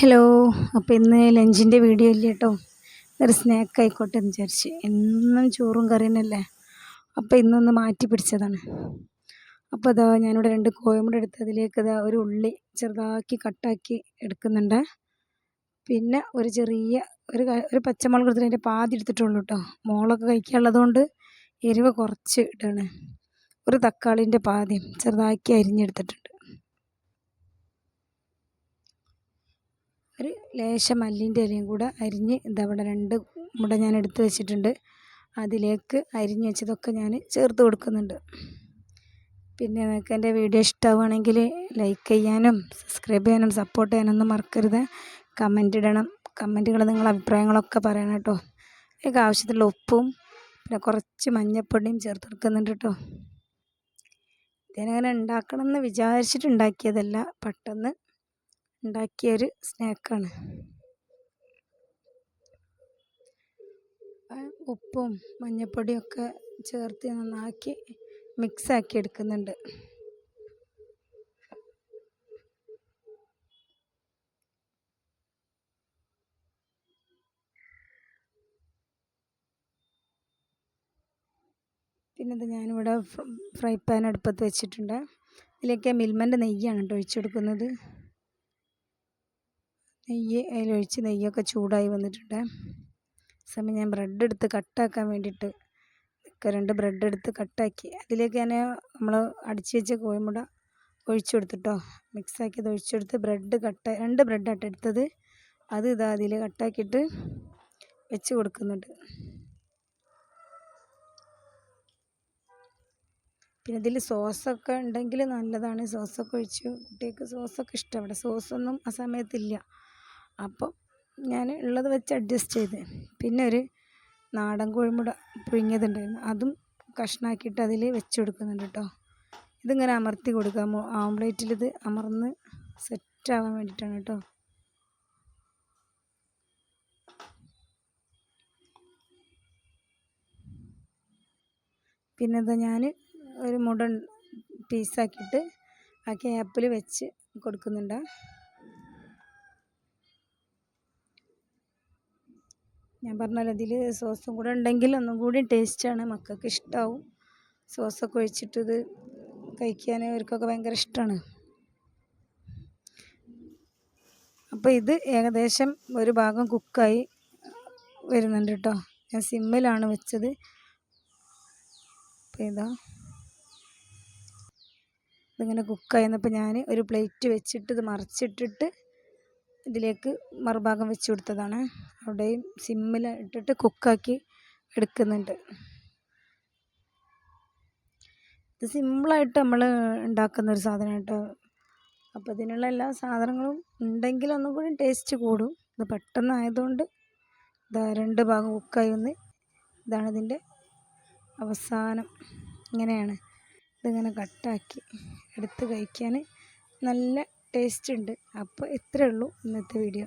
Hello അപ്പോൾ ഇന്ന് ലഞ്ചിന്റെ video ഇല്ല കേട്ടോ ഒരു സ്നാക്ക് ആയിക്കോട്ടെ എന്ന് വിചാരിച്ച്. എന്നും ചോറും കറിയെന്നല്ലേ അപ്പോൾ ഇന്നൊന്ന് മാറ്റി പിടിച്ചതാണ്. അപ്പോൾ അതാ ഞാനിവിടെ രണ്ട് കോയമ്പൂടെ എടുത്ത് അതിലേക്ക് ഇതാ ഒരു ഉള്ളി ചെറുതാക്കി കട്ടാക്കി എടുക്കുന്നുണ്ട്. പിന്നെ ഒരു ചെറിയ ഒരു ഒരു പച്ചമുളക് എടുത്തിട്ട് അതിന്റെ പാതി എടുത്തിട്ടുള്ളൂ കേട്ടോ മോളൊക്കെ കഴിക്കാനുള്ളത് കൊണ്ട് എരിവ് കുറച്ച് ഇടാണ് ഒരു തക്കാളിന്റെ പാതി ചെറുതാക്കി അരിഞ്ഞെടുത്തിട്ടുണ്ട്. ഒരു ലേശം മല്ലിന്റെ ഇലയും കൂടെ അരിഞ്ഞ് ഇതവിടെ രണ്ട് മുട ഞാൻ എടുത്ത് വെച്ചിട്ടുണ്ട്. അതിലേക്ക് അരിഞ്ഞ് വെച്ചതൊക്കെ ഞാൻ ചേർത്ത് കൊടുക്കുന്നുണ്ട്. പിന്നെ നിങ്ങൾക്ക് എന്റെ വീഡിയോ ഇഷ്ടമാവുകയാണെങ്കിൽ ലൈക്ക് ചെയ്യാനും സബ്സ്ക്രൈബ് ചെയ്യാനും സപ്പോർട്ട് ചെയ്യാനൊന്നും മറക്കരുത്. കമന്റ് ഇടണം. കമന്റുകൾ നിങ്ങളുടെ അഭിപ്രായങ്ങളൊക്കെ പറയണം കേട്ടോ. എനിക്ക് ആവശ്യത്തിലുള്ള ഉപ്പും പിന്നെ കുറച്ച് മഞ്ഞപ്പൊടിയും ചേർത്ത് കൊടുക്കുന്നുണ്ട് കേട്ടോ. ഇതിനങ്ങനെ ഉണ്ടാക്കണം എന്ന് വിചാരിച്ചിട്ടുണ്ടാക്കിയതല്ല പെട്ടെന്ന് ഉണ്ടാക്കിയൊരു സ്നാക്കാണ്. ഉപ്പും മഞ്ഞൾപ്പൊടിയൊക്കെ ചേർത്ത് നന്നാക്കി മിക്സാക്കി എടുക്കുന്നുണ്ട്. പിന്നെ ഇത് ഞാനിവിടെ ഫ്രൈ പാൻ അടുപ്പത്ത് വെച്ചിട്ടുണ്ട്. ഇതിലേക്ക് മിൽമന്റെ നെയ്യാണ് കേട്ടോ ഒഴിച്ചു കൊടുക്കുന്നത്. നെയ്യ് അതിലൊഴിച്ച് നെയ്യൊക്കെ ചൂടായി വന്നിട്ടുണ്ട്. സമയം ഞാൻ ബ്രെഡ് എടുത്ത് കട്ടാക്കാൻ വേണ്ടിയിട്ട് രണ്ട് ബ്രെഡ് എടുത്ത് കട്ടാക്കി അതിലേക്ക് ഞാൻ നമ്മൾ അടിച്ച് വെച്ച കോഴിമുട ഒഴിച്ചു കൊടുത്തിട്ടോ. മിക്സാക്കിയത് ഒഴിച്ചെടുത്ത് ബ്രെഡ് കട്ട രണ്ട് ബ്രെഡായിട്ട് എടുത്തത്. അത് ഇതാ അതിൽ കട്ടാക്കിയിട്ട് വെച്ച് കൊടുക്കുന്നുണ്ട്. പിന്നെ ഇതിൽ സോസൊക്കെ ഉണ്ടെങ്കിൽ നല്ലതാണ്. സോസൊക്കെ ഒഴിച്ച് കുട്ടികൾക്ക് സോസൊക്കെ ഇഷ്ടമാണ് സോസൊന്നും ആ സമയത്തില്ല അപ്പോൾ ഞാൻ ഉള്ളത് വെച്ച് അഡ്ജസ്റ്റ് ചെയ്ത്. പിന്നെ ഒരു നാടൻ കോഴിമുട പുഴുങ്ങിയതുണ്ടായിരുന്നു. അതും കഷ്ണാക്കിയിട്ട് അതിൽ വെച്ച് കൊടുക്കുന്നുണ്ട് കേട്ടോ ഇതിങ്ങനെ അമർത്തി കൊടുക്കുക. ആംപ്ലേറ്റിൽ ഇത് അമർന്ന് സെറ്റാവാൻ വേണ്ടിയിട്ടാണ് കേട്ടോ പിന്നെ എന്താ ഞാൻ ഒരു മുട പീസാക്കിയിട്ട് ആ ക്യാപ്പിൽ വെച്ച് കൊടുക്കുന്നുണ്ട്. ഞാൻ പറഞ്ഞല്ലോ ഇതിൽ സോസും കൂടെ ഉണ്ടെങ്കിൽ ഒന്നും കൂടി ടേസ്റ്റാണ് മക്കൾക്ക് ഇഷ്ടമാവും സോസൊക്കെ ഇത് കഴിക്കാൻ അവർക്കൊക്കെ ഭയങ്കര ഇഷ്ടമാണ് അപ്പോൾ ഇത് ഏകദേശം ഒരു ഭാഗം കുക്കായി വരുന്നുണ്ട് കേട്ടോ ഞാൻ സിമ്മിലാണ് വെച്ചത്. ഇതാ. ഇതിങ്ങനെ കുക്കായി വന്നപ്പോൾ ഞാൻ ഒരു പ്ലേറ്റ് വെച്ചിട്ട് ഇത് മറിച്ചിട്ടിട്ട് ഇതിലേക്ക് മറുഭാഗം വെച്ച് കൊടുത്തതാണ്. അവിടെയും സിമ്മിൽ ഇട്ടിട്ട് കുക്കാക്കി എടുക്കുന്നുണ്ട്. ഇത് സിമ്പിളായിട്ട് നമ്മൾ ഉണ്ടാക്കുന്ന ഒരു സാധനം അപ്പോൾ ഇതിനുള്ള എല്ലാ സാധനങ്ങളും ഉണ്ടെങ്കിൽ ഒന്നും കൂടി ടേസ്റ്റ് കൂടും. ഇത് പെട്ടെന്നായതുകൊണ്ട് ഇതാ രണ്ട് ഭാഗം കുക്കായി വന്ന് ഇതാണ് ഇതിന്റെ അവസാനം. ഇങ്ങനെയാണ് ഇതിങ്ങനെ കട്ടാക്കി എടുത്ത് കഴിക്കാൻ നല്ല ടേസ്റ്റ് ഉണ്ട്. അപ്പോൾ ഇത്രയേ ഉള്ളൂ ഇന്നത്തെ വീഡിയോ